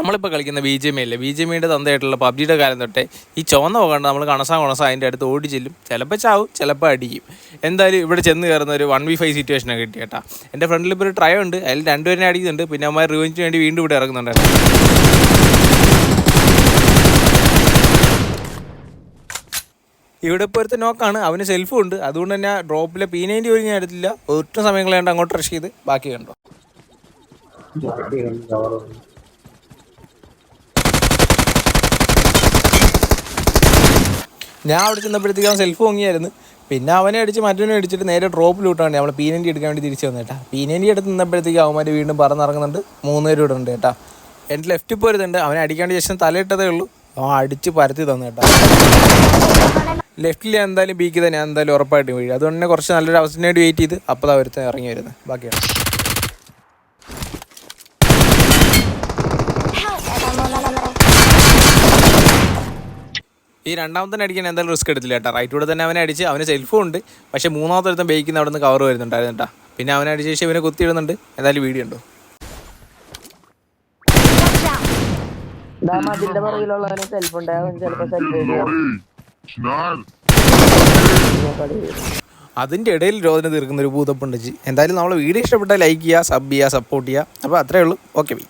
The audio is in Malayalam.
നമ്മളിപ്പോൾ കളിക്കുന്ന ബി ജെ എം അല്ലേ? ബി ജെ മിയുടെ തന്തയായിട്ടുള്ള പബ്ജിയുടെ കാലം തൊട്ടേ ഈ ചുവന്ന പോകണ്ട നമ്മൾ കണസാ കണസാ അതിന്റെ അടുത്ത് ഓടി ചെല്ലും. ചിലപ്പോൾ ചാവും ചിലപ്പോൾ അടിക്കും എന്തായാലും ഇവിടെ ചെന്ന് കയറുന്ന ഒരു വൺ വി ഫൈവ് സിറ്റുവേഷനൊക്കെ കിട്ടി എന്റെ ഫ്രണ്ടിൽ ഇപ്പോൾ ഒരു ട്രൈ ഉണ്ട്. അതിൽ രണ്ടുപേരെ അടിക്കുന്നുണ്ട് പിന്നെ അമ്മ റിവഞ്ചിന് വേണ്ടി വീണ്ടും ഇവിടെ ഇറങ്ങുന്നുണ്ട് ഇവിടെ ഇപ്പോൾ നോക്കാണ് അവന് സെൽഫും ഉണ്ട്. അതുകൊണ്ട് തന്നെ ഡ്രോപ്പിലെ പി നയന്റി പോലും ഞാൻ എടുത്തില്ല. ഒറ്റ സമയം അങ്ങോട്ട് റഷ് ചെയ്ത് ബാക്കി കണ്ടോ? ഞാൻ അവിടെ ചെന്നപ്പോഴത്തേക്കും അവൻ സെൽഫ് പൊങ്ങിയായിരുന്നു. പിന്നെ അവനെ അടിച്ച് മറ്റവനെ അടിച്ചിട്ട് നേരെ ഡ്രോപ്പിൽ വിട്ടാണ് നമ്മൾ പി നയന്റി എടുക്കാൻ വേണ്ടി തിരിച്ചു വന്നേട്ടാ പി നയന്റി എടുത്ത് നിന്നപ്പോഴത്തേക്കും അവന്മാർ വീണ്ടും പറന്നിറങ്ങുന്നുണ്ട് മൂന്ന് പേരും ഇവിടെ ഉണ്ട് കേട്ടാ. എന്റെ ലെഫ്റ്റ് പോരുന്നുണ്ട് അവനെ അടിക്കാണ്ട് ശേഷം തലയിട്ടതേ ഉള്ളൂ. അവൻ അടിച്ച് പരത്തി തന്നു കേട്ടാ. ലെഫ്റ്റിൽ എന്തായാലും ബീക്ക് തന്നെ എന്തായാലും ഉറപ്പായിട്ടും വീഴും. അതുകൊണ്ട് തന്നെ കുറച്ച് നല്ലൊരു അവസരത്തിനായിട്ട് വെയിറ്റ് ചെയ്ത് അപ്പോൾ അവരുത്തെ ഇറങ്ങി വരുന്നത്. ബാക്കിയാണ്. ഈ രണ്ടാമത്തെ അടിക്കാൻ എന്തായാലും റിസ്ക് എടുത്തില്ല കേട്ടോ. റൈറ്റ് കൂടെ തന്നെ അവനെ അടിച്ച് അവന് സെൽഫും ഉണ്ട്. പക്ഷേ മൂന്നാമത്തെ ഒരുത്തൻ ബേക്കുന്ന അവിടെ നിന്ന് കവർ വരുന്നുണ്ടായിരുന്നു കേട്ടോ. പിന്നെ അവനെ അടിച്ച ശേഷം ഇവനെ കുത്തിയിടുന്നുണ്ട് എന്തായാലും വീഡിയോ ഉണ്ടോ അതിന്റെ പുറകിലുള്ളവന് സെൽഫ് ഉണ്ടാവും ചിലപ്പോ സെൽഫ് അതിന്റെ ഇടയിൽ രോദന തീർക്കുന്ന ഒരു ഭൂതപ്പുണ്ട് എന്തായാലും നമ്മൾ വീഡിയോ ഇഷ്ടപ്പെട്ടാൽ ലൈക്ക് ചെയ്യുക സബ് ചെയ്യുക സപ്പോർട്ട് ചെയ്യുക. അപ്പോൾ അത്രേ ഉള്ളൂ. Okay bye